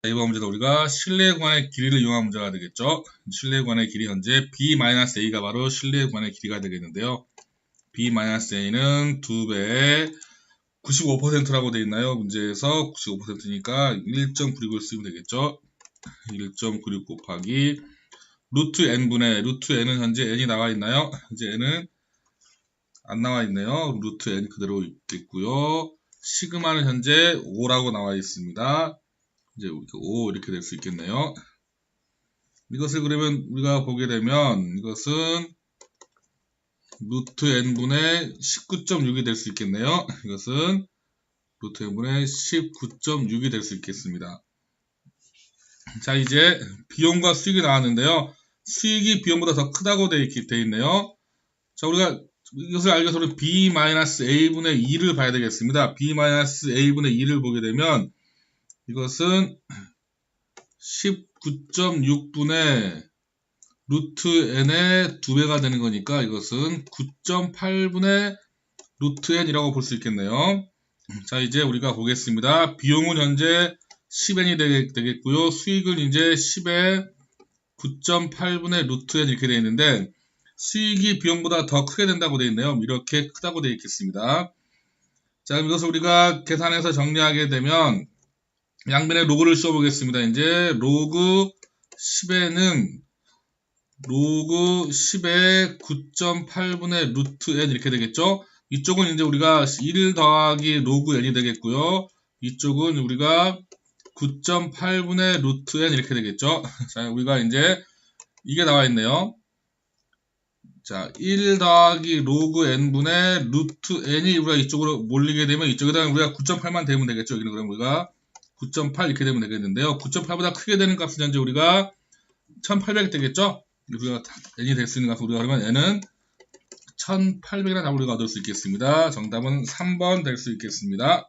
자, 이번 문제도 우리가 실내 구간의 길이를 이용한 문제가 되겠죠. 실내 구간의 길이 현재 b-a가 바로 실내 구간의 길이가 되겠는데요. b-a는 2배의 95%라고 되어 있나요? 문제에서 95%니까 1.96을 쓰면 되겠죠. 1.96 곱하기 루트 n분의 루트 n은 현재 n이 나와 있나요? 현재 n은 안 나와 있네요. 루트 n 그대로 있겠고요. 시그마는 현재 5라고 나와 있습니다. 이제 5 이렇게 될 수 있겠네요. 이것을 그러면 우리가 보게 되면 이것은 루트 n분의 19.6이 될 수 있겠네요. 이것은 루트 n분의 19.6이 될 수 있겠습니다. 자 이제 비용과 수익이 나왔는데요. 수익이 비용보다 더 크다고 되어 있네요. 자 우리가 이것을 알기 위해서 b-a분의 2를 봐야 되겠습니다. b-a분의 2를 보게 되면 이것은 19.6분의 루트 n의 2배가 되는 거니까 이것은 9.8분의 루트 n이라고 볼 수 있겠네요. 자 이제 우리가 보겠습니다. 비용은 현재 10n이 되겠고요. 수익은 이제 10에 9.8분의 루트 n 이렇게 되어 있는데 수익이 비용보다 더 크게 된다고 되어 있네요. 이렇게 크다고 되어 있겠습니다. 자 이것을 우리가 계산해서 정리하게 되면 양변에 로그를 써보겠습니다. 이제 로그 10에는 로그 10의 9.8분의 루트 n 이렇게 되겠죠? 이쪽은 이제 우리가 1 더하기 로그 n이 되겠고요. 이쪽은 우리가 9.8분의 루트 n 이렇게 되겠죠? 자, 우리가 이제 이게 나와 있네요. 자, 1 더하기 로그 n분의 루트 n이 우리가 이쪽으로 몰리게 되면 이쪽에다 우리가 9.8만 되면 되겠죠? 여기는 그럼 우리가 9.8 이렇게 되면 되겠는데요. 9.8보다 크게 되는 값은 현재 우리가 1800 되겠죠? 우리가 n이 될 수 있는 값을 우리가 그러면 n은 1800이라는 답을 우리가 얻을 수 있겠습니다. 정답은 3번 될 수 있겠습니다.